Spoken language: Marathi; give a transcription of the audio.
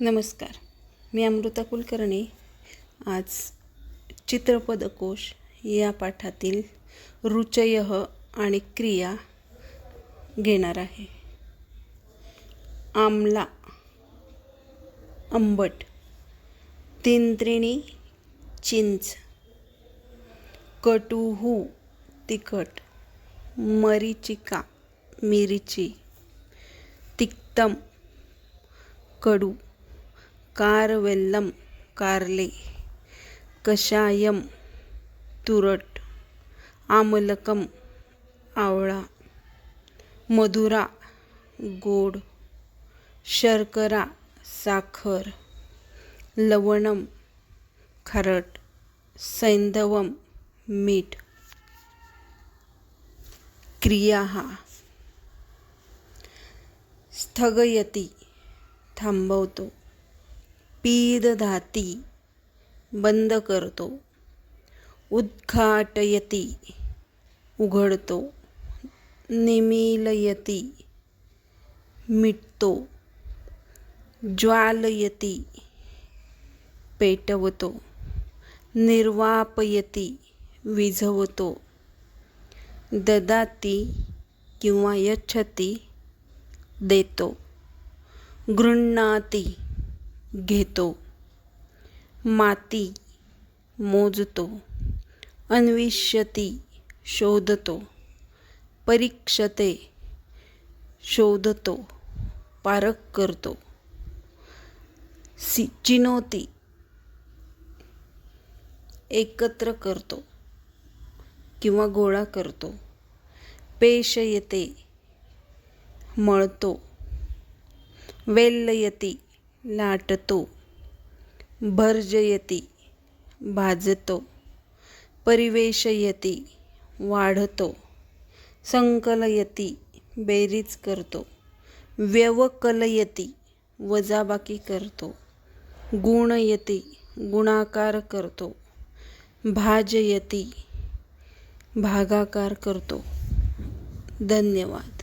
नमस्कार. मी अमृता कुलकर्णी. आज चित्रपदकोश या पाठातील रुचय आणि क्रिया घेणार आहे. आमला आंबट तिंत्रिणी चिंच कटुहू तिखट मरीचिका मिरची तिक्तम कडू कारवेल्लम कारले कषायम तुरट आमलकम आवळा मधुरा गोड शर्करा साखर लवणम खारट सैंधवम मीठ. क्रिया स्थगयती थांबवतो. पीदधाती बंद करतो उद्घाटयती उघडतो निमीलयती मिटतो ज्वालयती पेटवतो निर्वापयती विझवतो ददाती किंवा यच्छती देतो गृह्णाती घेतो. माती मोजतो. अन्विष्यती शोधतो. परीक्षते शोधतो. पारख करतो. सि चिनोती एकत्र करतो किंवा गोळा करतो. पेशयते मळतो. वेल्लयती लाटतो. भर्जयती भाजतो. परिवेशयती वाढतो. संकलयती बेरीज करतो. व्यवकलयती वजाबाकी करतो. गुणयती गुणाकार करतो. भाजयती भागाकार करतो. धन्यवाद.